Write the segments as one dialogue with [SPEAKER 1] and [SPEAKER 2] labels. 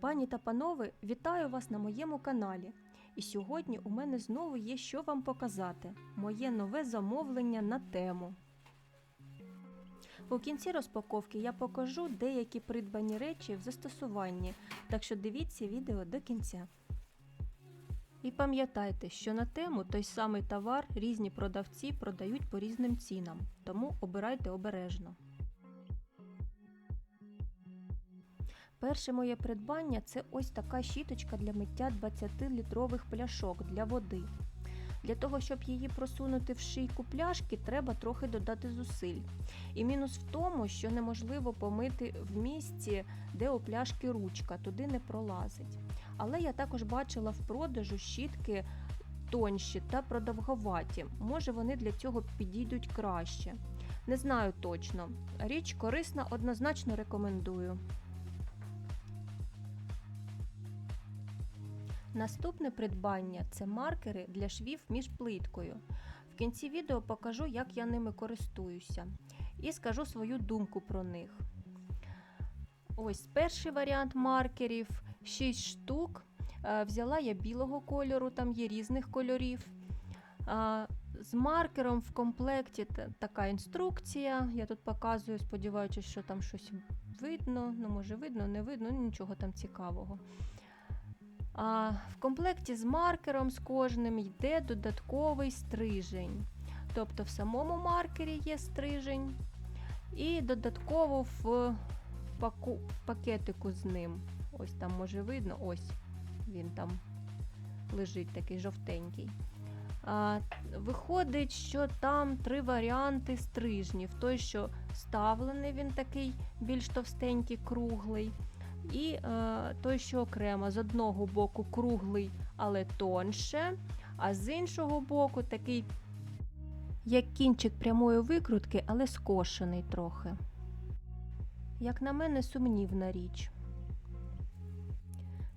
[SPEAKER 1] Пані та панове, вітаю вас на моєму каналі. І сьогодні у мене знову є що вам показати. Моє нове замовлення на тему. У кінці розпаковки я покажу деякі придбані речі в застосуванні, так що дивіться відео до кінця. І пам'ятайте, що на тему той самий товар різні продавці продають по різним цінам, тому обирайте обережно. Перше моє придбання це ось така щіточка для миття 20-літрових пляшок для води. Для того, щоб її просунути в шийку пляшки, треба трохи додати зусиль. І мінус в тому, що неможливо помити в місці, де у пляшки ручка, туди не пролазить. Але я також бачила в продажу щітки тонші та продовговаті. Може, вони для цього підійдуть краще. Не знаю точно. Річ корисна, однозначно рекомендую. Наступне придбання це маркери для швів між плиткою. В кінці відео покажу, як я ними користуюся, і скажу свою думку про них. Ось перший варіант маркерів 6 штук. Е, Взяла я білого кольору, там є різних кольорів. З маркером в комплекті така інструкція. Я тут показую, сподіваючись, що там щось видно. Ну, може, видно, не видно, нічого там цікавого. А в комплекті з маркером з кожним йде додатковий стрижень. Тобто в самому маркері є стрижень, і додатково в паку, пакетику з ним. Ось там може видно, ось він там лежить такий жовтенький. А, виходить, що там три варіанти стрижнів. Той, що ставлений, він такий більш товстенький, круглий. І е, той, що окремо, з одного боку круглий, але тонше, а з іншого боку такий, як кінчик прямої викрутки, але скошений трохи. Як на мене, сумнівна річ.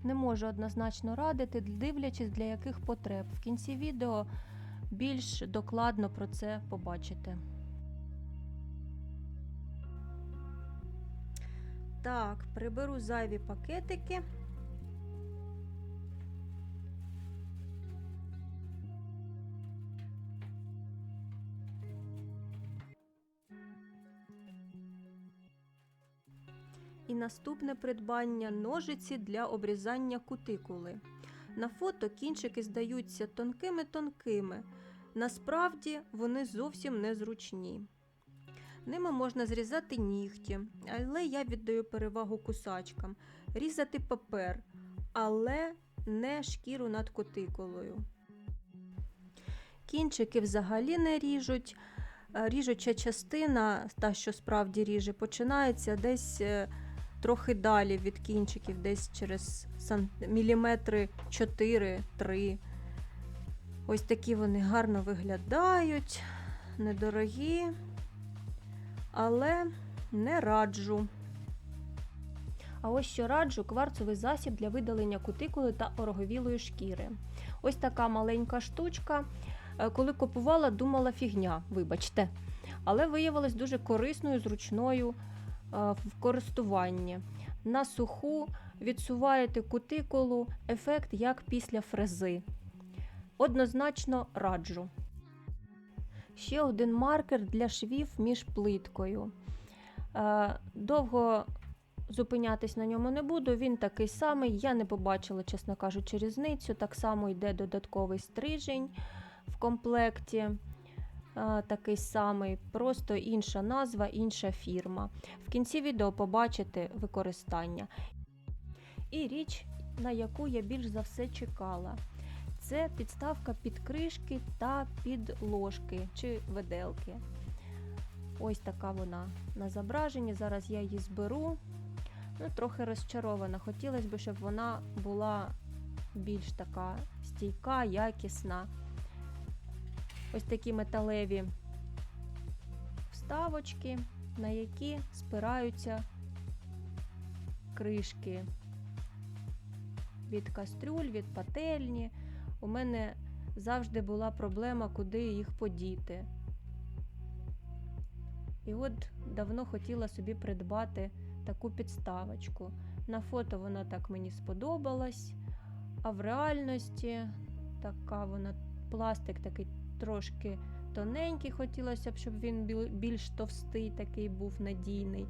[SPEAKER 1] Не можу однозначно радити, дивлячись для яких потреб. В кінці відео більш докладно про це побачите. Так, приберу зайві пакетики. І наступне придбання ножиці для обрізання кутикули. На фото кінчики здаються тонкими-тонкими. Насправді вони зовсім незручні. Ними можна зрізати нігті, але я віддаю перевагу кусачкам, різати папер, але не шкіру над кутикулою. Кінчики взагалі не ріжуть. Е, Ріжуча частина, та, що справді ріже, починається десь е, трохи далі від кінчиків, десь через міліметри 4-3. Ось такі вони гарно виглядають, недорогі але не раджу. А ось що раджу кварцовий засіб для видалення кутикули та ороговілої шкіри. Ось така маленька штучка. Е, Коли купувала, думала фігня, вибачте. Але виявилась дуже корисною, зручною е, в користуванні. На суху відсуваєте кутикулу, ефект як після фрези. Однозначно раджу. Ще один маркер для швів між плиткою. Е, Довго зупинятись на ньому не буду, він такий самий. Я не побачила, чесно кажучи, різницю. Так само йде додатковий стрижень в комплекті. Е, Такий самий, просто інша назва, інша фірма. В кінці відео побачите використання. І річ, на яку я більш за все чекала. Це підставка під кришки та під ложки чи виделки. Ось така вона на зображенні. Зараз я її зберу. Ну, Трохи розчарована. Хотілося б, щоб вона була більш така стійка, якісна. Ось такі металеві вставочки, на які спираються кришки від кастрюль, від пательні. У мене завжди була проблема, куди їх подіти. І от давно хотіла собі придбати таку підставочку. На фото вона так мені сподобалась, а в реальності така вона пластик такий трошки тоненький, хотілося б, щоб він більш товстий такий був надійний.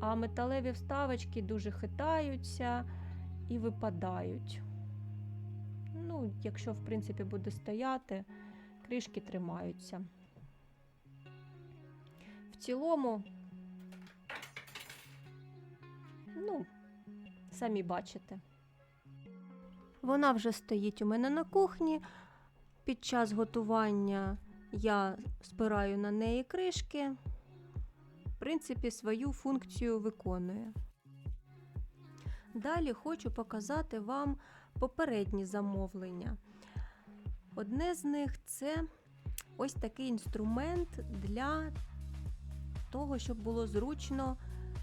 [SPEAKER 1] А металеві вставочки дуже хитаються і випадають. Ну, якщо, в принципі, буде стояти, кришки тримаються. В цілому, ну, самі бачите. Вона вже стоїть у мене на кухні. Під час готування я спираю на неї кришки. В принципі, свою функцію виконує. Далі хочу показати вам попередні замовлення. Одне з них це ось такий інструмент для того, щоб було зручно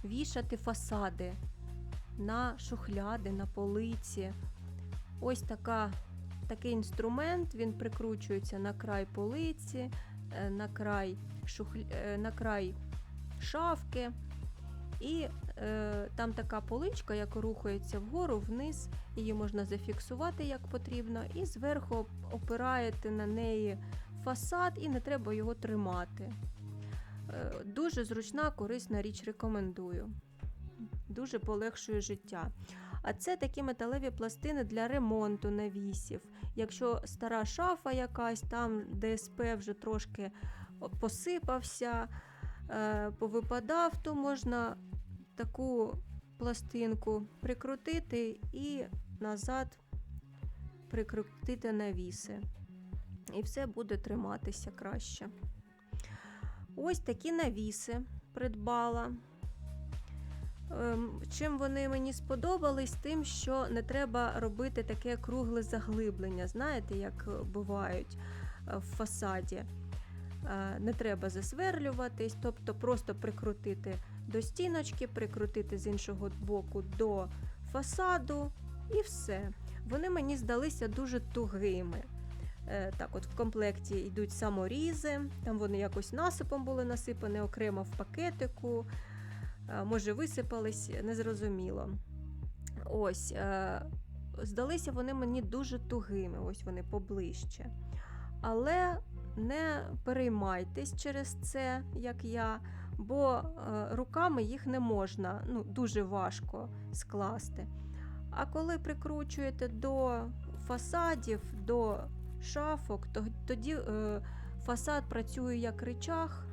[SPEAKER 1] вішати фасади на шухляди, на полиці. Ось така, такий інструмент, він прикручується на край полиці, е, на край, шухл... е, на край шафки. І там така поличка, яка рухається вгору, вниз, її можна зафіксувати як потрібно, і зверху опираєте на неї фасад, і не треба його тримати. Е, дуже зручна, корисна річ, рекомендую. Дуже полегшує життя. А це такі металеві пластини для ремонту навісів. Якщо стара шафа якась, там ДСП вже трошки посипався, е, повипадав, то можна таку пластинку прикрутити і назад прикрутити навіси. І все буде триматися краще. Ось такі навіси придбала. Ем, Чим вони мені сподобались, тим, що не треба робити таке кругле заглиблення, знаєте, як бувають е, в фасаді. Е, Не треба засверлюватись, тобто просто прикрутити до стіночки, прикрутити з іншого боку до фасаду і все. Вони мені здалися дуже тугими. Е, Так, от в комплекті йдуть саморізи, там вони якось насипом були насипані окремо в пакетику. Е, Може, висипались, незрозуміло. Ось, е, здалися вони мені дуже тугими, ось вони поближче. Але не переймайтесь через це, як я, бо е, руками їх не можна, ну, дуже важко скласти. А коли прикручуєте до фасадів, до шафок, то тоді е, фасад працює як речах,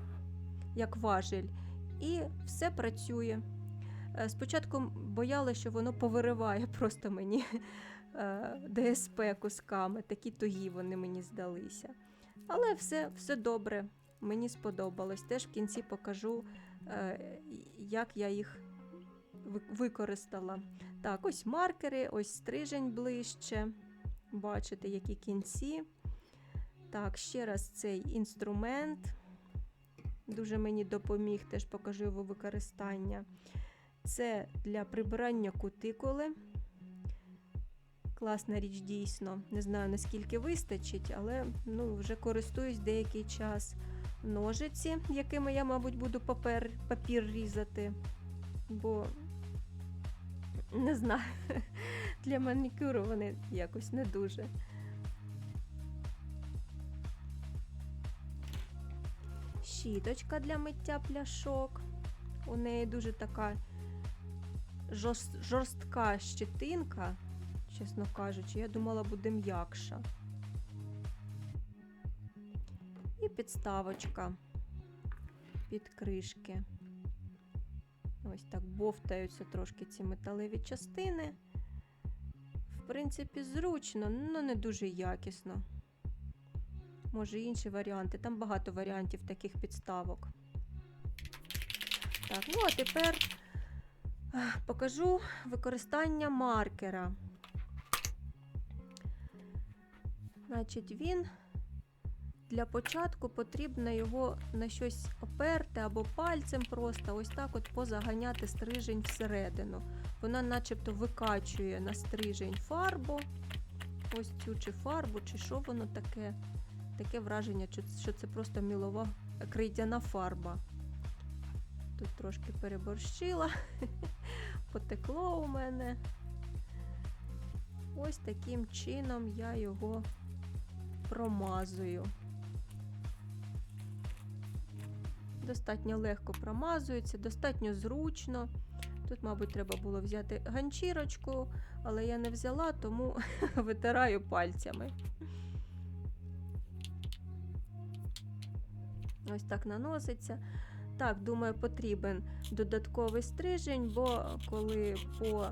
[SPEAKER 1] як важель, і все працює. Е, Спочатку боялася, що воно повириває просто мені ДСП кусками, такі тугі вони мені здалися. Але все, все добре, мені сподобалось. Теж в кінці покажу, е, як я їх використала. Так, ось маркери, ось стрижень ближче. Бачите, які кінці. Так, ще раз цей інструмент. Дуже мені допоміг, теж покажу його використання. Це для прибирання кутикули. Класна річ дійсно. Не знаю наскільки вистачить, але ну, вже користуюсь деякий час. Ножиці, якими я, мабуть, буду папер, папір різати. Бо не знаю, для манікюру вони якось не дуже. Щіточка для миття пляшок. У неї дуже така жорстка щетинка, чесно кажучи, я думала, буде м'якша. І підставочка під кришки. Ось так бовтаються трошки ці металеві частини. В принципі, зручно, але не дуже якісно. Може, інші варіанти. Там багато варіантів таких підставок. Так, ну а тепер покажу використання маркера. Значить, він для початку потрібно його на щось оперти або пальцем просто ось так от позаганяти стрижень всередину. Вона начебто викачує на стрижень фарбу. Ось цю чи фарбу, чи що воно таке. Таке враження, що- це просто мілова крейдяна фарба. Тут трошки переборщила, потекло у мене. Ось таким чином я його промазую. Достатньо легко промазується, достатньо зручно. Тут, мабуть, треба було взяти ганчірочку, але я не взяла, тому витираю пальцями. Ось так наноситься. Так, думаю, потрібен додатковий стрижень, бо коли по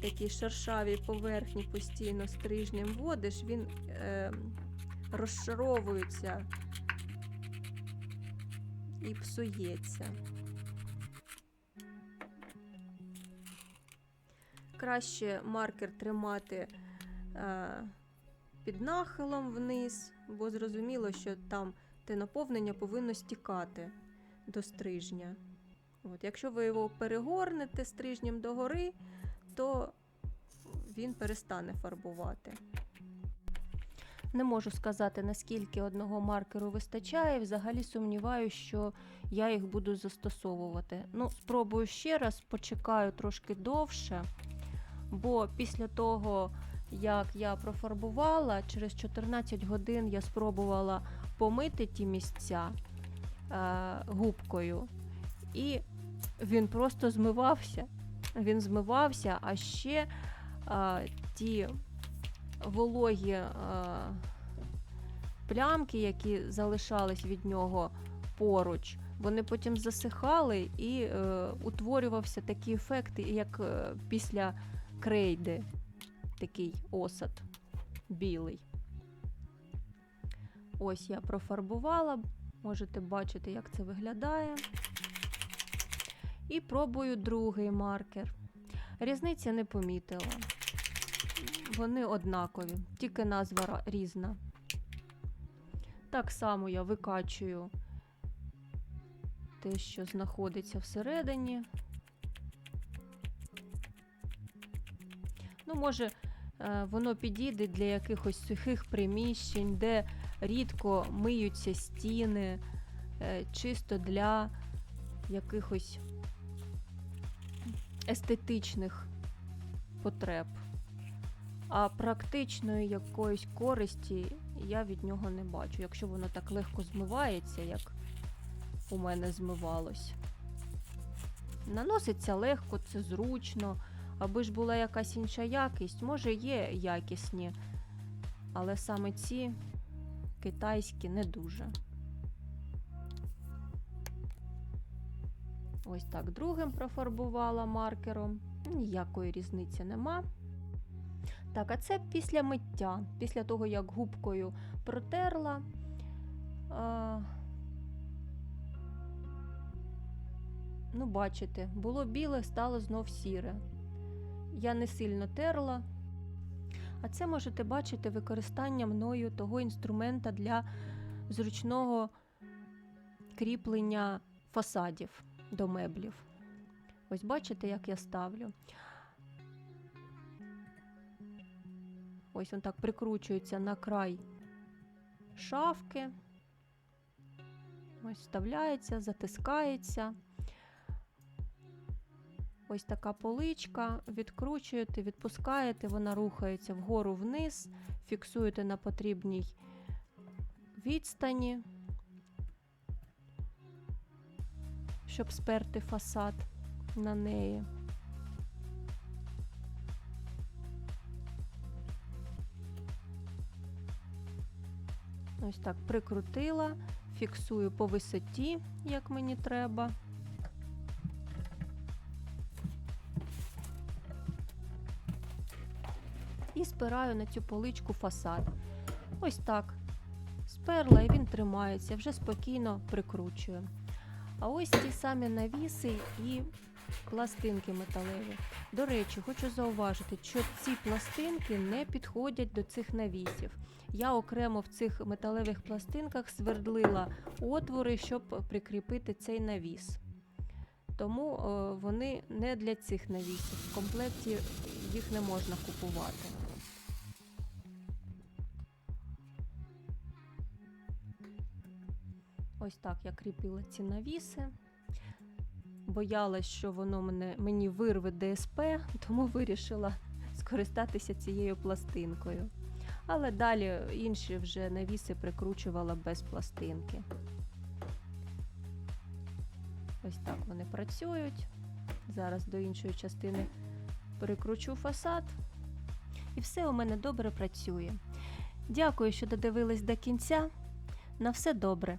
[SPEAKER 1] такій шершавій поверхні постійно стрижнем водиш, він е, розшаровується і псується. Краще маркер тримати е, під нахилом вниз, бо зрозуміло, що там те наповнення повинно стікати до стрижня. От, якщо ви його перегорнете стрижнем догори, то він перестане фарбувати. Не можу сказати, наскільки одного маркеру вистачає. Взагалі сумніваюся, що я їх буду застосовувати. Ну, спробую ще раз, почекаю трошки довше, бо після того, як я профарбувала, через 14 годин я спробувала помити ті місця е, губкою, і він просто змивався. Він змивався, а ще е, ті вологі е, плямки, які залишались від нього поруч, вони потім засихали і е, утворювався такий ефект, як е, після крейди, такий осад білий. Ось я профарбувала, можете бачити, як це виглядає. І пробую другий маркер. Різниці не помітила. Вони однакові, тільки назва різна. Так само я викачую те, що знаходиться всередині. Ну, може, е, воно підійде для якихось сухих приміщень, де рідко миються стіни, е, чисто для якихось естетичних потреб. А практичної якоїсь користі я від нього не бачу, якщо воно так легко змивається, як у мене змивалось. Наноситься легко, це зручно, аби ж була якась інша якість. Може, є якісні, але саме ці китайські не дуже. Ось так другим профарбувала маркером. Ніякої різниці нема. Так, а це після миття, після того, як губкою протерла. А, ну, бачите, було біле, стало знов сіре. Я не сильно терла. А це можете бачити використання мною того інструмента для зручного кріплення фасадів до меблів. Ось бачите, як я ставлю. Ось він так прикручується на край шафки. Ось вставляється, затискається. Ось така поличка. Відкручуєте, відпускаєте, вона рухається вгору вниз, фіксуєте на потрібній відстані, щоб сперти фасад на неї. Ось так прикрутила, фіксую по висоті, як мені треба. І спираю на цю поличку фасад. Ось так. Сперла і він тримається, вже спокійно прикручую. А ось ті самі навіси і пластинки металеві. До речі, хочу зауважити, що ці пластинки не підходять до цих навісів. Я окремо в цих металевих пластинках свердлила отвори, щоб прикріпити цей навіс. Тому е, вони не для цих навісів. В комплекті їх не можна купувати. Ось так я кріпила ці навіси. Боялась, що воно мене, мені вирве ДСП, тому вирішила скористатися цією пластинкою. Але далі інші вже навіси прикручувала без пластинки. Ось так вони працюють. Зараз до іншої частини перекручу фасад. І все у мене добре працює. Дякую, що додивились до кінця. На все добре.